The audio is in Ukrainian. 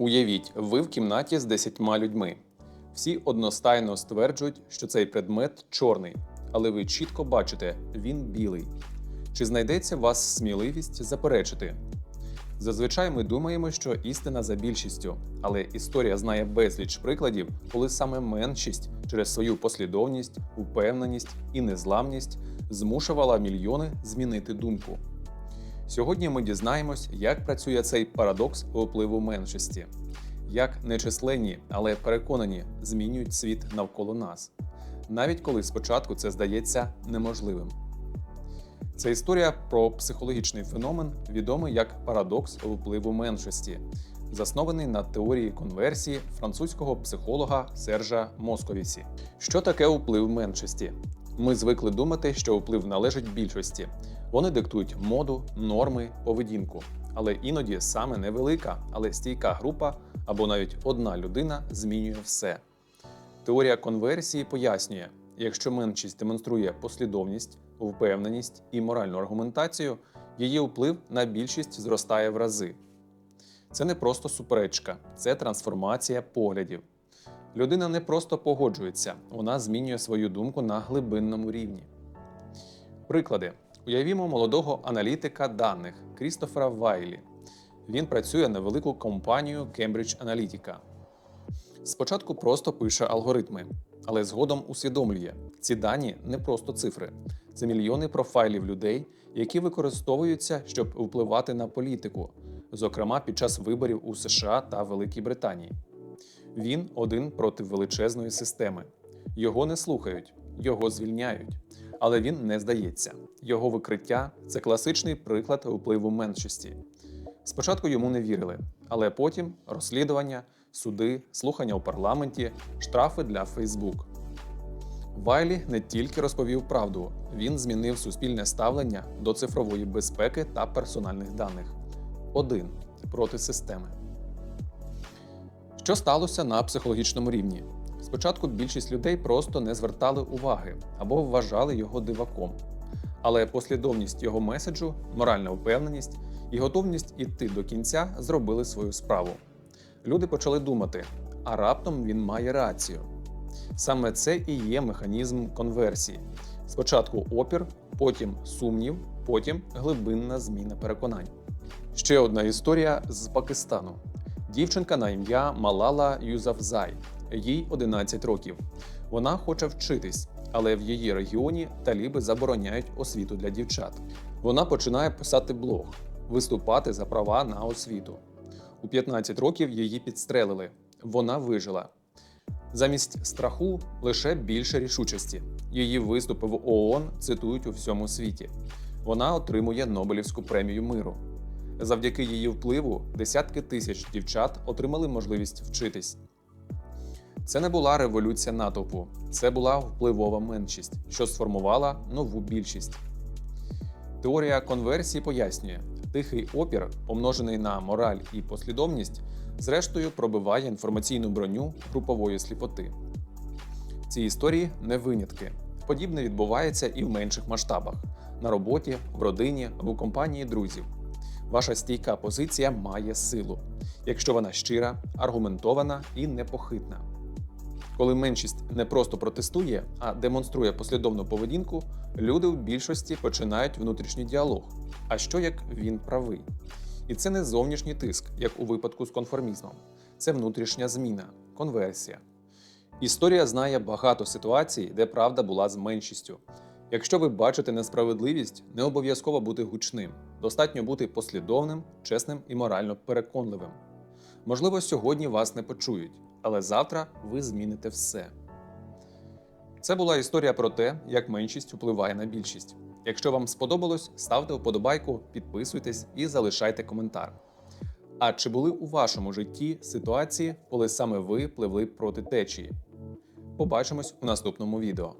Уявіть, ви в кімнаті з десятьма людьми. Всі одностайно стверджують, що цей предмет чорний, але ви чітко бачите, він білий. Чи знайдеться у вас сміливість заперечити? Зазвичай ми думаємо, що істина за більшістю, але історія знає безліч прикладів, коли саме меншість через свою послідовність, упевненість і незламність змушувала мільйони змінити думку. Сьогодні ми дізнаємось, як працює цей парадокс впливу меншості, як нечисленні, але переконані змінюють світ навколо нас, навіть коли спочатку це здається неможливим. Це історія про психологічний феномен, відомий як парадокс впливу меншості, заснований на теорії конверсії французького психолога Сержа Московісі. Що таке вплив меншості? Ми звикли думати, що вплив належить більшості. Вони диктують моду, норми, поведінку. Але іноді саме невелика, але стійка група або навіть одна людина змінює все. Теорія конверсії пояснює, якщо меншість демонструє послідовність, впевненість і моральну аргументацію, її вплив на більшість зростає в рази. Це не просто суперечка, це трансформація поглядів. Людина не просто погоджується, вона змінює свою думку на глибинному рівні. Приклади: уявімо молодого аналітика даних Крістофера Вайлі. Він працює на велику компанію Cambridge Analytica. Спочатку просто пише алгоритми, але згодом усвідомлює, ці дані не просто цифри, це мільйони профайлів людей, які використовуються, щоб впливати на політику, зокрема під час виборів у США та Великій Британії. Він один проти величезної системи. Його не слухають, його звільняють. Але він не здається. Його викриття це класичний приклад впливу меншості. Спочатку йому не вірили, але потім розслідування, суди, слухання у парламенті, штрафи для Фейсбук. Вайлі не тільки розповів правду, він змінив суспільне ставлення до цифрової безпеки та персональних даних. Один проти системи. Що сталося на психологічному рівні? Спочатку більшість людей просто не звертали уваги або вважали його диваком. Але послідовність його меседжу, моральна впевненість і готовність іти до кінця зробили свою справу. Люди почали думати, а раптом він має рацію. Саме це і є механізм конверсії. Спочатку опір, потім сумнів, потім глибинна зміна переконань. Ще одна історія з Пакистану. Дівчинка на ім'я Малала Юзафзай. Їй 11 років. Вона хоче вчитись, але в її регіоні таліби забороняють освіту для дівчат. Вона починає писати блог, виступати за права на освіту. У 15 років її підстрелили. Вона вижила. Замість страху лише більше рішучості. Її виступи в ООН цитують у всьому світі. Вона отримує Нобелівську премію миру. Завдяки її впливу десятки тисяч дівчат отримали можливість вчитись. Це не була революція натовпу, це була впливова меншість, що сформувала нову більшість. Теорія конверсії пояснює, тихий опір, помножений на мораль і послідовність, зрештою пробиває інформаційну броню групової сліпоти. Ці історії не винятки. Подібне відбувається і в менших масштабах на роботі, в родині, або компанії друзів. Ваша стійка позиція має силу, якщо вона щира, аргументована і непохитна. Коли меншість не просто протестує, а демонструє послідовну поведінку, люди в більшості починають внутрішній діалог. А що як він правий? І це не зовнішній тиск, як у випадку з конформізмом, це внутрішня зміна, конверсія. Історія знає багато ситуацій, де правда була з меншістю. Якщо ви бачите несправедливість, не обов'язково бути гучним, достатньо бути послідовним, чесним і морально переконливим. Можливо, сьогодні вас не почують, але завтра ви зміните все. Це була історія про те, як меншість впливає на більшість. Якщо вам сподобалось, ставте вподобайку, підписуйтесь і залишайте коментар. А чи були у вашому житті ситуації, коли саме ви пливли проти течії? Побачимось у наступному відео.